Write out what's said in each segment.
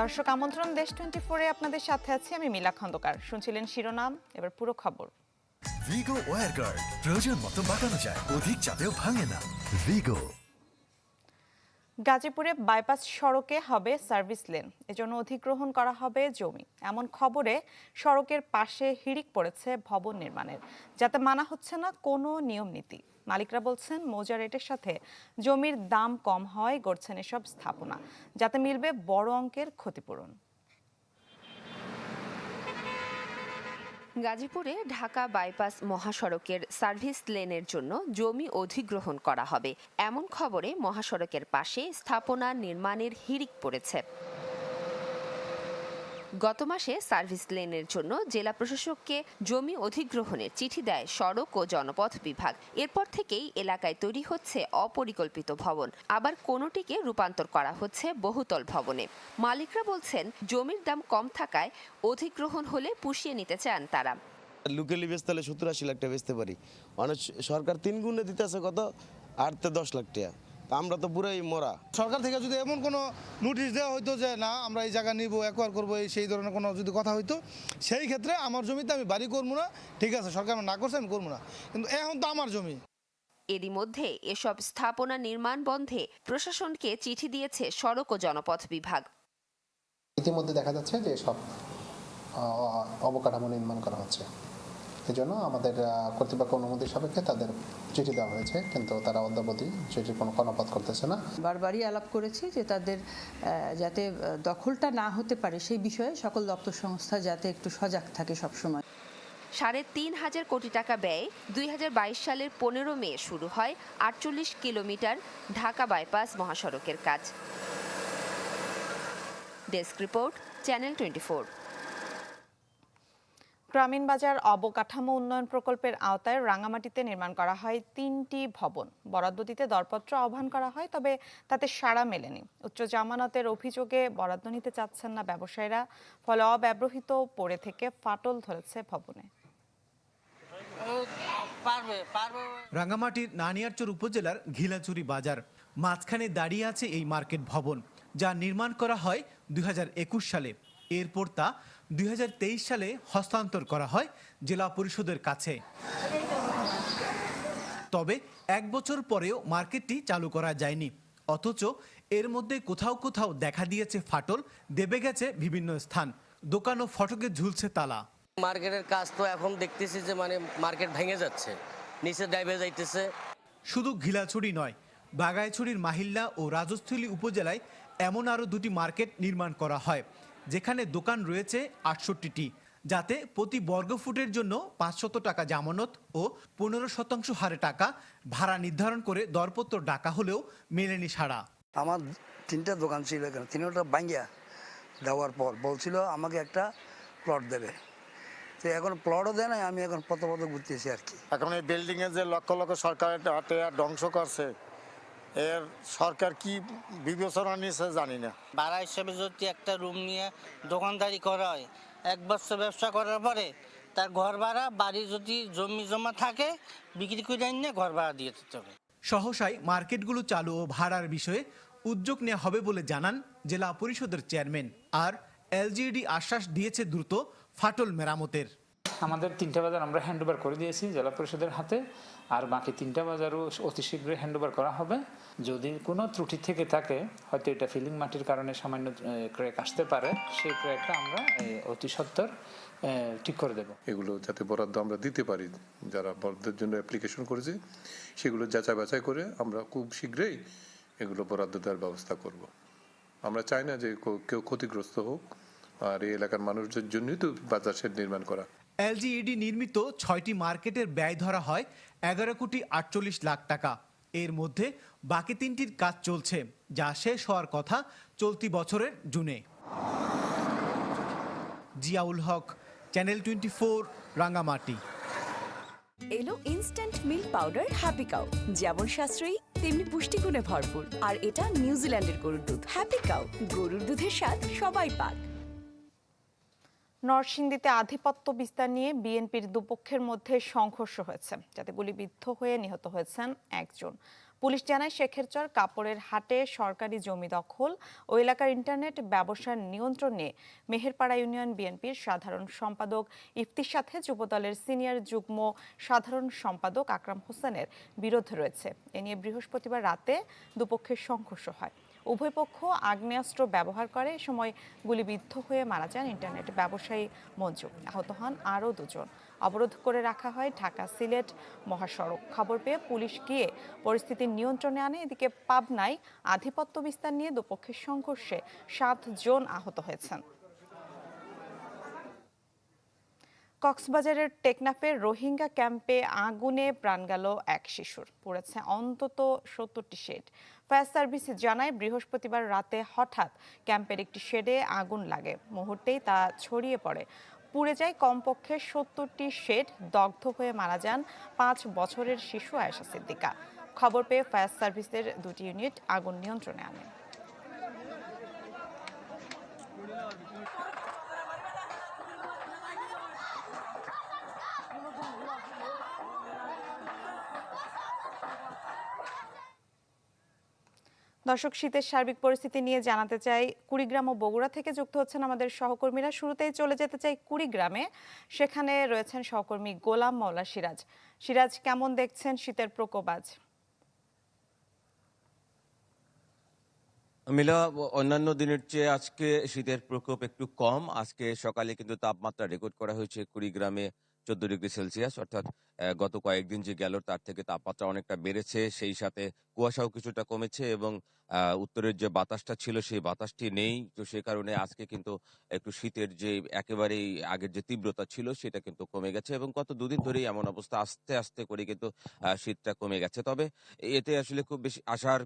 দর্শক আমন্ত্রণ দেশ টোয়েন্টি ফোরে আপনাদের সাথে আছি আমি মিলা খন্দকার। শুনছিলেন শিরোনাম এবার পুরো খবর। ভিগো ওয়ার গার্ড প্রয়োজন মতো বাঁকানো যায় অধিক চাপেও ভাঙে না। ভিগো গাজীপুরে বাইপাস সড়কে হবে সার্ভিস লেন এজন্য অধিগ্রহণ করা হবে জমি। এমন খবরে সড়কের পাশে হিড়িক পড়েছে ভবন নির্মাণের যাতে মানা হচ্ছে না কোনো নিয়ম নীতি। মালিকরা বলছেন মৌজা রেটের সাথে জমির দাম কম হয় গড়ছেন এসব স্থাপনা, যাতে মিলবে বড় অঙ্কের ক্ষতিপূরণ। গাজীপুরে ঢাকা বাইপাস মহাসড়কের সার্ভিস লেনের জন্য জমি অধিগ্রহণ করা হবে। এমন খবরে মহাসড়কের পাশে স্থাপনা নির্মাণের হিড়িক পড়েছে। গত মাসে সার্ভিস লেনের জন্য জেলা প্রশাসককে জমি অধিগ্রহণের চিঠি দেয় সড়ক ও জনপথ বিভাগ। এরপর থেকেই এলাকায় তৈরি হচ্ছে অপরিকল্পিত ভবন। আবার কোনোটিকে রূপান্তর করা হচ্ছে বহুতল ভবনে। মালিকরা বলছেন, জমির দাম কম থাকায় অধিগ্রহণ হলে পুষিয়ে নিতে চান তারা। লুকেলি বেচতে হলে সত্তর আশি লাখ টাকা বেচতে পারি। অনেক সরকার তিন গুণে দিতে আছে কত? আট থেকে দশ লাখ টাকা। আমরা তো পুরাই মরা। সরকার থেকে যদি এমন কোনো নোটিশ দেওয়া হইতো যে না আমরা এই জায়গা নিব একোয়ার করব এই সেই ধরনের কোনো যদি কথা হইতো সেই ক্ষেত্রে আমার জমিতে আমি বাড়ি করব না। ঠিক আছে সরকার আমার না করছে আমি করব না। কিন্তু এখন তো আমার জমি। এরই মধ্যে এসব স্থাপনা নির্মাণ বন্ধে প্রশাসনকে চিঠি দিয়েছে সড়ক ও জনপথ বিভাগ। ইতিমধ্যে দেখা যাচ্ছে যে সব অবকাঠামো নির্মাণ করা হচ্ছে। এজন্য আমাদের কর্তৃপক্ষ অনুমতি সাপেক্ষে তাদের চিঠি দেওয়া হয়েছে কিন্তু তারা অদ্যাবধি চিঠির কোনো কর্ণপাত করতেছে না। বারবারই আলাপ করেছি যে তাদের যাতে দখলটা না হতে পারে সেই বিষয়ে সকল দপ্তর সংস্থা যাতে একটু সজাগ থাকে সবসময়। সাড়ে তিন হাজার কোটি টাকা ব্যয়ে দুই হাজার বাইশ সালের পনেরো মে শুরু হয় আটচল্লিশ কিলোমিটার ঢাকা বাইপাস মহাসড়কের কাজ। ডেস্ক রিপোর্ট চ্যানেল টোয়েন্টি গ্রামীণ বাজার অবকাঠামো উন্নয়ন প্রকল্পের আওতায় রাঙামাটিতে নির্মাণ করা হয় তিনটি ভবন। বরাদ্দ দিতে দরপত্র আহ্বান করা হয় তবে তাতে সাড়া মেলেনি। উচ্চ জামানতের অভিযোগে বরাদ্দ নিতে চাচ্ছেন না ব্যবসায়ীরা ফলে অব্যবহৃত পড়ে থেকে ফাটল ধরেছে ভবনে। রাঙ্গামাটির নানিয়ারচর উপজেলার ঘিলাচুরি বাজার। মাঝখানে দাঁড়িয়ে আছে এই মার্কেট ভবন যা নির্মাণ করা হয় দুই হাজার একুশ সালে। এরপর তা দুই হাজার তেইশ সালে হস্তান্তর করা হয় জেলা পরিষদের কাছে। তবে এক বছর পরেও মার্কেটটি চালু করা যায়নি। অথচ এর মধ্যে কোথাও কোথাও দেখা দিয়েছে ফাটল দেবে গেছে বিভিন্ন স্থান। দোকান ও ফটকে ঝুলছে তালা। মার্কেটের কাজ তো এখন দেখতেছি যে মানে মার্কেট ভেঙে যাচ্ছে নিচে ডাইবে যাইতেছে। শুধু ঘিলাছড়ি নয় বাগাইছড়ির মাহিল্লা ও রাজস্থলী উপজেলায় এমন আরও দুটি মার্কেট নির্মাণ করা হয়। যেখানে দোকান রয়েছে আটষট্টিটি যাতে প্রতি বর্গফুটের জন্য পাঁচশত টাকা জামানত ও পনেরো শতাংশ হারে টাকা ভাড়া নির্ধারণ করে দরপত্র ডাকা হলেও মেলেনি সাড়া। আমার তিনটা দোকান ছিল এখানে তিনটা ভাঙ্গিয়া দেওয়ার পর বলছিল আমাকে একটা প্লট দেবে। তো এখন প্লটও দেয় নাই আমি এখন পত পত ঘুরতেছি আর কি। এখন এই বিল্ডিং এ যে লক্ষ লক্ষ সরকারের হাতে আর ধ্বংস করছে এর সরকার কি বিবেচনা নিয়েছে জানি না। ভাড়া হিসেবে যদি একটা রুম নিয়ে দোকানদারি করা হয় এক বছর ব্যবসা করার পরে তার ঘর ভাড়া বাড়ি যদি জমি জমা থাকে বিক্রি করে নিয়ে ঘর ভাড়া দিয়ে দিতে হবে। সহসায় মার্কেটগুলো চালু ও ভাড়ার বিষয়ে উদ্যোগ নেওয়া হবে বলে জানান জেলা পরিষদের চেয়ারম্যান। আর এলজিডি আশ্বাস দিয়েছে দ্রুত ফাটল মেরামতের। আমাদের তিনটা বাজার আমরা হ্যান্ডওভার করে দিয়েছি জেলা পরিষদের হাতে আর বাকি তিনটা বাজারও অতি শীঘ্রই হ্যান্ডওভার করা হবে। যদি কোনো ত্রুটি থেকে থাকে হয়তো এটা ফিলিং মাটির কারণে সামান্য ক্র্যাক আসতে পারে সেই ক্র্যাকটা আমরা অতি সত্বর এ, ঠিক করে দেব। এগুলো যাতে বরাদ্দ আমরা দিতে পারি যারা বরাদ্দের জন্য অ্যাপ্লিকেশন করেছে সেগুলো যাচাই বাছাই করে আমরা খুব শীঘ্রই এগুলো বরাদ্দ দেওয়ার ব্যবস্থা করব। আমরা চাই না যে কেউ ক্ষতিগ্রস্ত হোক আর এই এলাকার মানুষদের জন্যই তো বাজার সেট নির্মাণ করা। এলজিইডি নির্মিত ছয়টি মার্কেটের ব্যয় ধরা হয় এগারো কোটি আটচল্লিশ লাখ টাকা। এর মধ্যে বাকি তিনটির কাজ চলছে, যা শেষ হওয়ার কথা চলতি বছরের জুনে। Ziaul Haque, channel twenty four, Rangamati. এলো instant milk powder happy cow যেমন সাশ্রয়ী, তেমনি পুষ্টিগুণে ভরপুর। আর এটা নিউজিল্যান্ডের গরুর দুধ। হ্যাপি কাউ গরুর দুধের স্বাদ সবাই পাক। নরসিংদীতে আধিপত্য বিস্তার নিয়ে বিএনপির দুপক্ষের মধ্যে সংঘর্ষ হয়েছে, যাতে গুলিবিদ্ধ হয়ে নিহত হয়েছেন একজন। পুলিশ জানায় শেখেরচর কাপড়ের হাটে সরকারি জমি দখল ও এলাকার ইন্টারনেট ব্যবসার নিয়ন্ত্রণ নিয়ে মেহেরপাড়া ইউনিয়ন বিএনপির সাধারণ সম্পাদক ইফতির সাথে যুবদলের সিনিয়র যুগ্ম সাধারণ সম্পাদক আকরাম হোসেনের বিরোধ রয়েছে। এ নিয়ে বৃহস্পতিবার রাতে দুপক্ষের সংঘর্ষ হয়। উভয় পক্ষ আগ্নেয়াস্ত্র ব্যবহার করে সময় গুলিবিদ্ধ হয়ে মারা যান ইন্টারনেট ব্যবসায়ী মঞ্জু আহত হন আরও দুজন। অবরোধ করে রাখা হয় ঢাকা সিলেট মহাসড়ক। খবর পেয়ে পুলিশ গিয়ে পরিস্থিতি নিয়ন্ত্রণে আনে। এদিকে পাবনায় আধিপত্য বিস্তার নিয়ে দুপক্ষের সংঘর্ষে সাত জন আহত হয়েছেন। কক্সবাজারের টেকনাফের রোহিঙ্গা ক্যাম্পে আগুনে প্রাণ গেল এক শিশুর। পড়েছে অন্তত সত্তরটি শেড। ফায়ার সার্ভিস জানায়, বৃহস্পতিবার রাতে হঠাৎ ক্যাম্পের একটি শেডে আগুন লাগে। মুহূর্তেই তা ছড়িয়ে পড়ে। পুড়ে যায় কমপক্ষে সত্তরটি শেড। দগ্ধ হয়ে মারা যান পাঁচ বছরের শিশু আয়েশা সিদ্দিকা। খবর পেয়ে ফায়ার সার্ভিসের দুটি ইউনিট আগুন নিয়ন্ত্রণে আনে। দর্শক, শীতের সার্বিক পরিস্থিতি নিয়ে জানাতে চাই, কুড়িগ্রাম ও বগুড়া থেকে যুক্ত হচ্ছেন আমাদের সহকর্মীরা। শুরুতেই চলে যেতে চাই কুড়িগ্রামে। সেখানে রয়েছেন সহকর্মী গোলাম মৌলা সিরাজ। সিরাজ, কেমন দেখছেন শীতের প্রকোপ আজ? মিলা অন্যান্য দিনের চেয়ে আজকে শীতের প্রকোপ একটু কম। আজকে সকালে কিন্তু তাপমাত্রা রেকর্ড করা হয়েছে কুড়িগ্রামে। চোদ্দ ডিগ্রি সেলসিয়াস অর্থাৎ গত কয়েকদিন যে গেল তার থেকে তাপমাত্রা অনেকটা বেড়েছে সেই সাথে কুয়াশাও কিছুটা কমেছে এবং উত্তরের যে বাতাসটা ছিল সেই বাতাসটি নেই। তো সে কারণে আজকে কিন্তু একটু শীতের যে একেবারেই আগের যে তীব্রতা ছিল সেটা কিন্তু কমে গেছে এবং গত দুদিন ধরেই এমন অবস্থা আস্তে আস্তে করে কিন্তু শীতটা কমে গেছে। তবে এতে আসলে খুব বেশি আহ,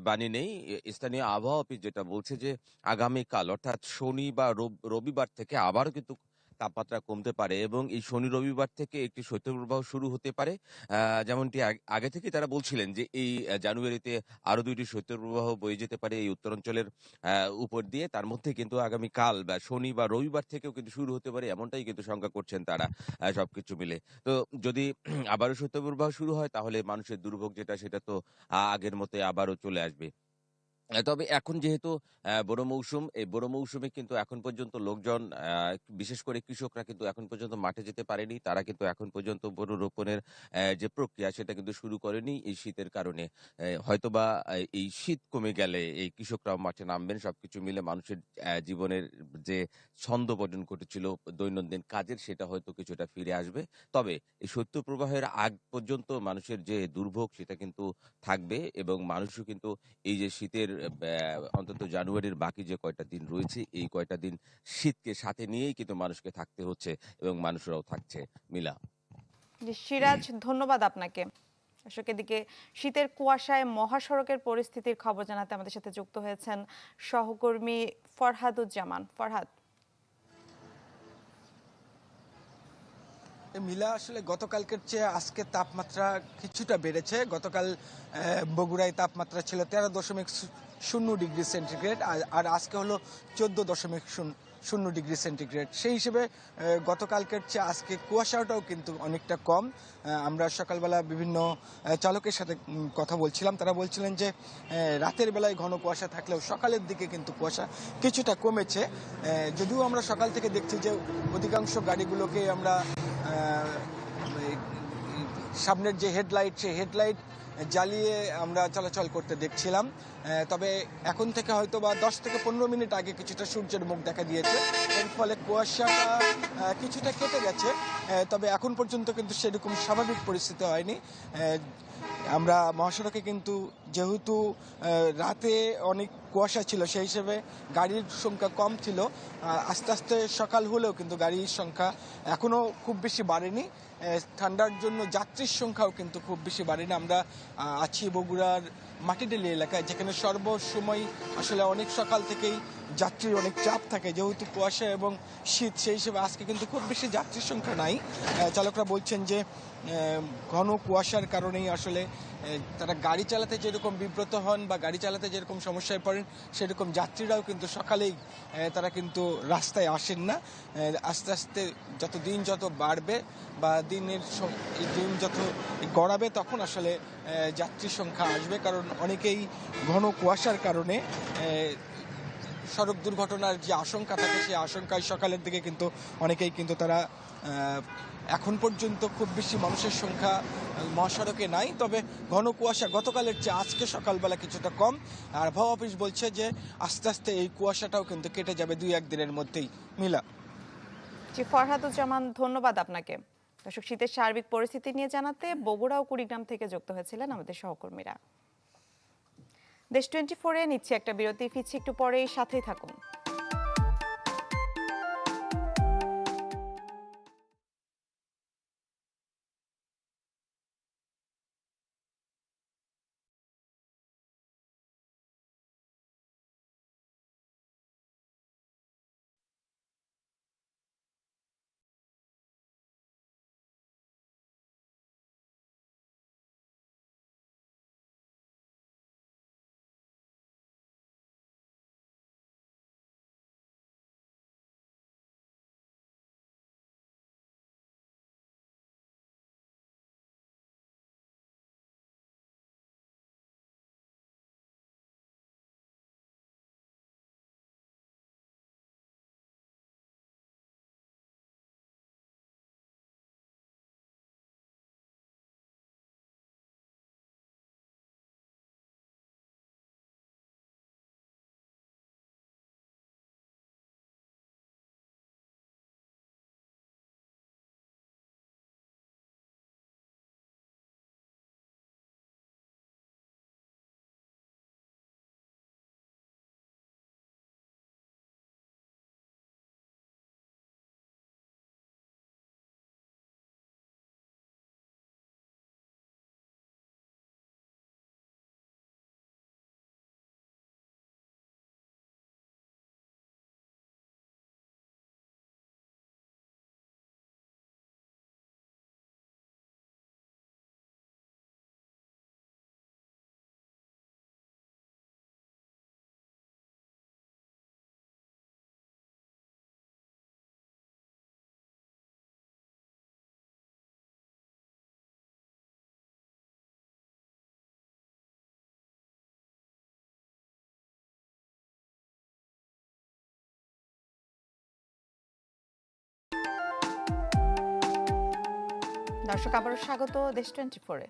বাণী নেই। স্থানীয় আবহাওয়া অফিস যেটা বলছে যে আগামীকাল অর্থাৎ শনি বা রবিবার থেকে আবারও কিন্তু তাপমাত্রা কমতে পারে এবং এই শনি রবিবার থেকে একটি শৈত্যপ্রবাহ শুরু হতে পারে। যেমনটি আগে থেকে তারা বলছিলেন যে এই জানুয়ারিতে আরও দুইটি শৈত্যপ্রবাহ বয়ে যেতে পারে এই উত্তরাঞ্চলের উপর দিয়ে। তার মধ্যে কিন্তু আগামীকাল বা শনি বা রবিবার থেকেও কিন্তু শুরু হতে পারে এমনটাই কিন্তু শঙ্কা করছেন তারা সবকিছু মিলে। তো যদি আবারও শৈত্যপ্রবাহ শুরু হয় তাহলে মানুষের দুর্ভোগ যেটা সেটা তো আগের মতো আবারও চলে আসবে। তবে এখন যেহেতু বড় মৌসুম, এই বড় মৌসুমে কিন্তু এখন পর্যন্ত লোকজন বিশেষ করে কৃষকরা কিন্তু এখন পর্যন্ত মাঠে যেতে পারেনি। তারা কিন্তু এখন পর্যন্ত বড় রোপণের যে প্রক্রিয়া সেটা কিন্তু শুরু করেনি এই শীতের কারণে। হয়তোবা এই শীত কমে গেলে এই কৃষকরা মাঠে নামবেন, সবকিছু মিলে মানুষের জীবনের যে ছন্দ বর্জন ঘটেছিল দৈনন্দিন কাজের সেটা হয়তো কিছুটা ফিরে আসবে। তবে এই শৈত্য প্রবাহের আগ পর্যন্ত মানুষের যে দুর্ভোগ সেটা কিন্তু থাকবে এবং মানুষও কিন্তু এই যে শীতের অন্তত জানুয়ারির বাকি যে কয়টা দিন রয়েছে এই কয়টা দিন শীতকে সাথে নিয়েই কিন্তু মানুষকে থাকতে হচ্ছে এবং মানুষরাও থাকছে মিলা। সিরাজ ধন্যবাদ আপনাকে। দর্শক এদিকে শীতের কুয়াশায় মহাসড়কের পরিস্থিতির খবর জানাতে আমাদের সাথে যুক্ত হয়েছেন সহকর্মী ফরহাদুজ্জামান। ফরহাদ। মিলা আসলে গতকালকের চেয়ে আজকে তাপমাত্রা কিছুটা বেড়েছে। গতকাল আহ, বগুড়ায় তাপমাত্রা ছিল তেরো দশমিক শূন্য ডিগ্রি সেন্টিগ্রেড, আর- আজকে হলো চোদ্দ দশমিক শূন্য ডিগ্রি সেন্টিগ্রেড। সেই হিসেবে গতকালকের চেয়ে আজকে কুয়াশাটাও কিন্তু অনেকটা কম। আমরা সকালবেলা বিভিন্ন চালকের সাথে কথা বলছিলাম। তারা বলছিলেন যে রাতের বেলায় ঘন কুয়াশা থাকলেও সকালের দিকে কিন্তু কুয়াশা কিছুটা কমেছে। যদিও আমরা সকাল থেকে দেখছি যে, অধিকাংশ গাড়িগুলোকে আমরা সামনের যে হেডলাইট, সেই হেডলাইট জ্বালিয়ে আমরা চলাচল করতে দেখছিলাম। তবে এখন থেকে হয়তো বা দশ থেকে পনেরো মিনিট আগে কিছুটা সূর্যের মুখ দেখা দিয়েছে। এর ফলে কুয়াশাটা কিছুটা কেটে গেছে। তবে এখন পর্যন্ত কিন্তু সেরকম স্বাভাবিক পরিস্থিতি হয়নি। আমরা মহাসড়কে কিন্তু যেহেতু রাতে অনেক কুয়াশা ছিল, সেই হিসেবে গাড়ির সংখ্যা কম ছিল। আস্তে আস্তে সকাল হলেও কিন্তু গাড়ির সংখ্যা এখনও খুব বেশি বাড়েনি। ঠান্ডার জন্য যাত্রীর সংখ্যাও কিন্তু খুব বেশি বাড়েনি। আমরা আছি বগুড়ার মাটিডেলি এলাকায়, যেখানে সর্বসময় আসলে অনেক সকাল থেকেই যাত্রীর অনেক চাপ থাকে। যেহেতু কুয়াশা এবং শীত, সেই হিসেবে আজকে কিন্তু খুব বেশি যাত্রীর সংখ্যা নাই। চালকরা বলছেন যে ঘন কুয়াশার কারণেই আসলে তারা গাড়ি চালাতে যেরকম বিব্রত হন বা গাড়ি চালাতে যেরকম সমস্যায় পড়েন, সেরকম যাত্রীরাও কিন্তু সকালেই তারা কিন্তু রাস্তায় আসেন না। আস্তে আস্তে যত দিন যত বাড়বে বা দিনের দিন যত গড়াবে, তখন আসলে যাত্রীর যাত্রী সংখ্যা আসবে। কারণ অনেকেই ঘন কুয়াশার কারণে সড়ক দুর্ঘটনার যে আশঙ্কা থাকে, সেই আশঙ্কায় সকালের দিকে কিন্তু অনেকেই কিন্তু তারা এখন পর্যন্ত খুব বেশি মানুষের সংখ্যা মহাসড়কে নাই। তবে ঘন কুয়াশা গতকালের চেয়ে আজকে সকালবেলা কিছুটা কম। আর আবহাওয়া অফিস বলছে যে, আস্তে আস্তে এই কুয়াশাটাও কিন্তু কেটে যাবে দুই একদিনের মধ্যেই। মিলা। ফরহাদুজ্জামান, ধন্যবাদ আপনাকে। দর্শক, শীতের সার্বিক পরিস্থিতি নিয়ে জানাতে বগুড়া ও কুড়িগ্রাম থেকে যুক্ত হয়েছিলেন আমাদের সহকর্মীরা। দেশ টোয়েন্টি ফোরে নিচ্ছে একটা বিরতি ফিরছি একটু পরেই সাথেই থাকুন। দর্শক আবারও স্বাগত দেশ টোয়েন্টি ফোরে।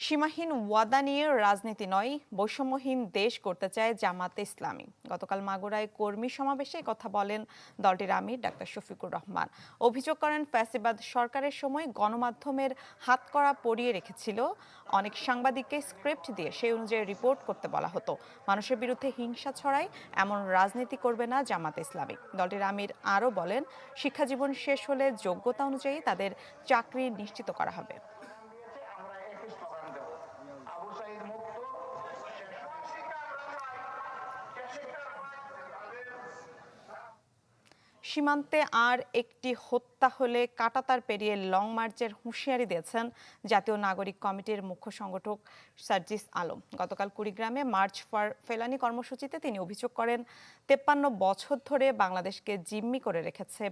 সীমাহীন ওয়াদা নিয়ে রাজনীতি নয়, বৈষম্যহীন দেশ করতে চায় জামাতে ইসলামী। গতকাল মাগুরায় কর্মী সমাবেশে কথা বলেন দলটির আমির ডাক্তার শফিকুর রহমান। অভিযোগ করেন, ফ্যাসিবাদ সরকারের সময় গণমাধ্যমের হাতকড়া পরিয়ে রেখেছিল। অনেক সাংবাদিককে স্ক্রিপ্ট দিয়ে সেই অনুযায়ী রিপোর্ট করতে বলা হতো। মানুষের বিরুদ্ধে হিংসা ছড়ায়, এমন রাজনীতি করবে না জামাতে ইসলামী। দলটির আমির আরও বলেন, শিক্ষাজীবন শেষ হলে যোগ্যতা অনুযায়ী তাদের চাকরি নিশ্চিত করা হবে। সীমান্তে আর একটি হত্যা হলে কাটাতার পেরিয়ে লং মার্চের হুঁশিয়ারি দিয়েছেন জাতীয় নাগরিক কমিটির মুখ্য সংগঠক সার্জিস আলম। গতকাল কুড়িগ্রামে মার্চ ফর ফেলানি কর্মসূচিতে তিনি অভিযোগ করেন, তেপ্পান্ন বছর ধরে বাংলাদেশকে জিম্মি করে রেখেছে